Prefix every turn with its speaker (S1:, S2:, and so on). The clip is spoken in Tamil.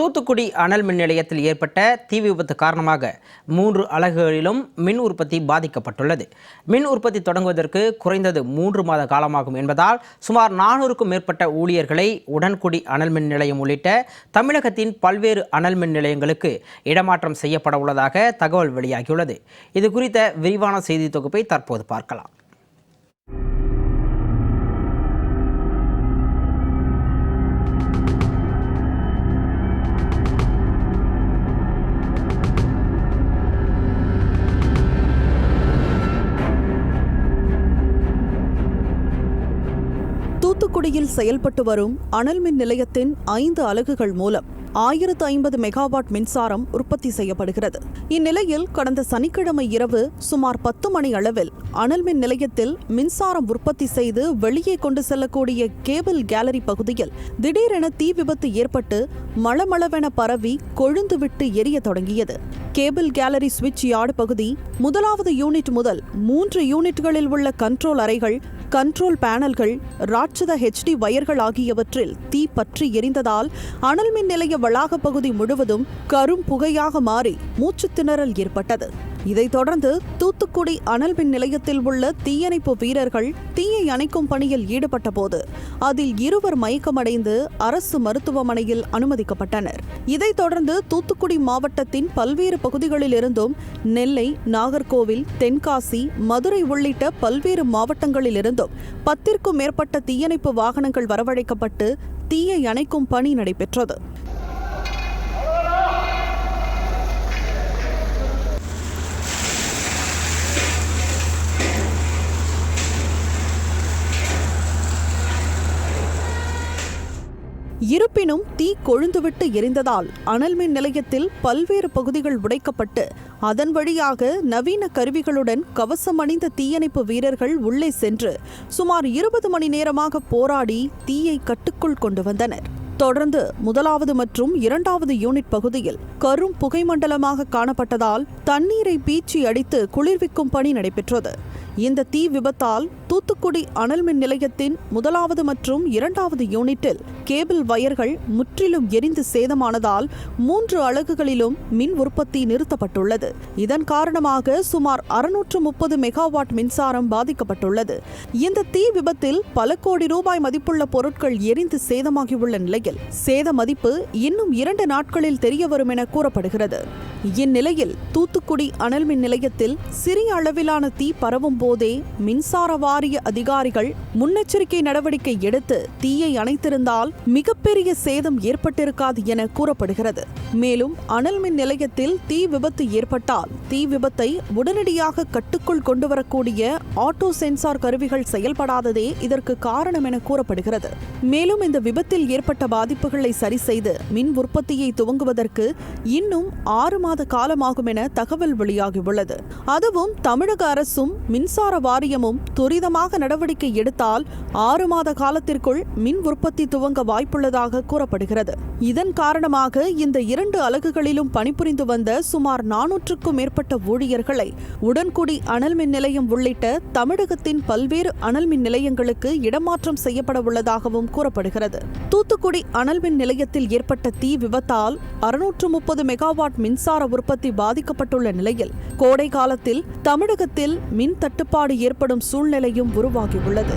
S1: தூத்துக்குடி அனல் மின் நிலையத்தில் ஏற்பட்ட தீ விபத்து காரணமாக மூன்று அலகுகளிலும் மின் உற்பத்தி பாதிக்கப்பட்டுள்ளது. மின் உற்பத்தி தொடங்குவதற்கு குறைந்தது மூன்று மாத காலமாகும் என்பதால் சுமார் நானூறுக்கும் மேற்பட்ட ஊழியர்களை உடன்குடி அனல் மின் நிலையம் உள்ளிட்ட தமிழகத்தின் பல்வேறு அனல் மின் நிலையங்களுக்கு இடமாற்றம் செய்யப்பட உள்ளதாக தகவல் வெளியாகியுள்ளது. இது குறித்த விரிவான செய்தி தொகுப்பை தற்போது பார்க்கலாம்.
S2: தூத்துக்குடியில் செயல்பட்டு வரும் அனல் மின் நிலையத்தின் ஐந்து அலகுகள் மூலம் ஆயிரத்து ஐம்பது மெகாவாட் மின்சாரம் உற்பத்தி செய்யப்படுகிறது. இந்நிலையில் கடந்த சனிக்கிழமை இரவு சுமார் பத்து மணி அளவில் அனல் மின் நிலையத்தில் மின்சாரம் உற்பத்தி செய்து வெளியே கொண்டு செல்லக்கூடிய கேபிள் கேலரி பகுதியில் திடீரென தீ விபத்து ஏற்பட்டு மளமளவென பரவி கொழுந்துவிட்டு எரிய தொடங்கியது. கேபிள் கேலரி சுவிட்ச் யார்டு பகுதி முதலாவது யூனிட் முதல் மூன்று யூனிட்களில் உள்ள கண்ட்ரோல் அறைகள் கண்ட்ரோல் பேனல்கள் ராட்சத ஹெச்டி வயர்கள் ஆகியவற்றில் தீ பற்றி எரிந்ததால் அனல் மின் நிலைய வளாகப் பகுதி முழுவதும் கரும் புகையாக மாறி மூச்சுத்திணறல் ஏற்பட்டது. இதைத் தொடர்ந்து தூத்துக்குடி அனல் மின் நிலையத்தில் உள்ள தீயணைப்பு வீரர்கள் தீயை அணைக்கும் பணியில் ஈடுபட்டபோது அதில் இருவர் மயக்கமடைந்து அரசு மருத்துவமனையில் அனுமதிக்கப்பட்டனர். இதைத் தொடர்ந்து தூத்துக்குடி மாவட்டத்தின் பல்வேறு பகுதிகளில் இருந்தும் நெல்லை நாகர்கோவில் தென்காசி மதுரை உள்ளிட்ட பல்வேறு மாவட்டங்களில் இருந்தும் பத்திற்கும் மேற்பட்ட தீயணைப்பு வாகனங்கள் வரவழைக்கப்பட்டு தீயை அணைக்கும் பணி நடைபெற்றது. இருப்பினும் தீ கொழுந்துவிட்டு எரிந்ததால் அனல் மின் நிலையத்தில் பல்வேறு பகுதிகள் உடைக்கப்பட்டு அதன் வழியாக நவீன கருவிகளுடன் கவசம் அணிந்த தீயணைப்பு வீரர்கள் உள்ளே சென்று சுமார் இருபது மணி நேரமாக போராடி தீயை கட்டுக்குள் கொண்டு வந்தனர். தொடர்ந்து முதலாவது மற்றும் இரண்டாவது யூனிட் பகுதியில் கரும் புகைமண்டலமாக காணப்பட்டதால் தண்ணீரை பீச்சி அடித்து குளிர்விக்கும் பணி நடைபெற்றது. இந்த தீ விபத்தால் தூத்துக்குடி அனல் மின் நிலையத்தின் முதலாவது மற்றும் இரண்டாவது யூனிட்டில் கேபிள் வயர்கள் முற்றிலும் எரிந்து சேதமானதால் மூன்று அலகுகளிலும் மின் உற்பத்தி நிறுத்தப்பட்டுள்ளது. இதன் காரணமாக சுமார் அறுநூற்று முப்பது மெகாவாட் மின்சாரம் பாதிக்கப்பட்டுள்ளது. இந்த தீ விபத்தில் பல கோடி ரூபாய் மதிப்புள்ள பொருட்கள் எரிந்து சேதமாகியுள்ள நிலையில் சேத மதிப்பு இன்னும் இரண்டு நாட்களில் தெரியவரும் என கூறப்படுகிறது. இந்நிலையில் தூத்துக்குடி அனல் மின் நிலையத்தில் சிறிய அளவிலான தீ பரவும் போதே மின்சார வாரிய அதிகாரிகள் முன்னெச்சரிக்கை நடவடிக்கை எடுத்து தீயை அணைத்திருந்தால் மிகப்பெரிய சேதம் ஏற்பட்டிருக்காது என கூறப்படுகிறது. மேலும் அனல் மின் நிலையத்தில் தீ விபத்து ஏற்பட்டால் தீ விபத்தை உடனடியாக கட்டுக்குள் கொண்டுவரக்கூடிய ஆட்டோ சென்சார் கருவிகள் செயல்படாததே இதற்கு காரணம் என கூறப்படுகிறது. மேலும் இந்த விபத்தில் ஏற்பட்ட பாதிப்புகளை சரி செய்து மின் உற்பத்தியை துவங்குவதற்கு இன்னும் ஆறு மாத மாத காலமாகும் என தகவல் வெளியாகியுள்ளது. அதுவும் தமிழக அரசும் மின்சார வாரியமும் துரிதமாக நடவடிக்கை எடுத்தால் ஆறு மாத காலத்திற்குள் மின் உற்பத்தி துவங்க வாய்ப்புள்ளதாக கூறப்படுகிறது. இதன் காரணமாக இந்த இரண்டு அலகுகளிலும் பணிபுரிந்து வந்த சுமார் நானூற்றுக்கும் மேற்பட்ட ஊழியர்களை உடன்குடி அனல் மின் நிலையம் உள்ளிட்ட தமிழகத்தின் பல்வேறு அனல் மின் நிலையங்களுக்கு இடமாற்றம் செய்யப்பட உள்ளதாகவும் கூறப்படுகிறது. தூத்துக்குடி அனல் மின் நிலையத்தில் ஏற்பட்ட தீ விபத்தால் அறுநூற்று முப்பது மெகாவாட் மின்சார மின்சார உற்பத்தி பாதிக்கப்பட்டுள்ள நிலையில் கோடை காலத்தில் தமிழகத்தில் மின் தட்டுப்பாடு ஏற்படும் சூழ்நிலையும் உருவாகியுள்ளது.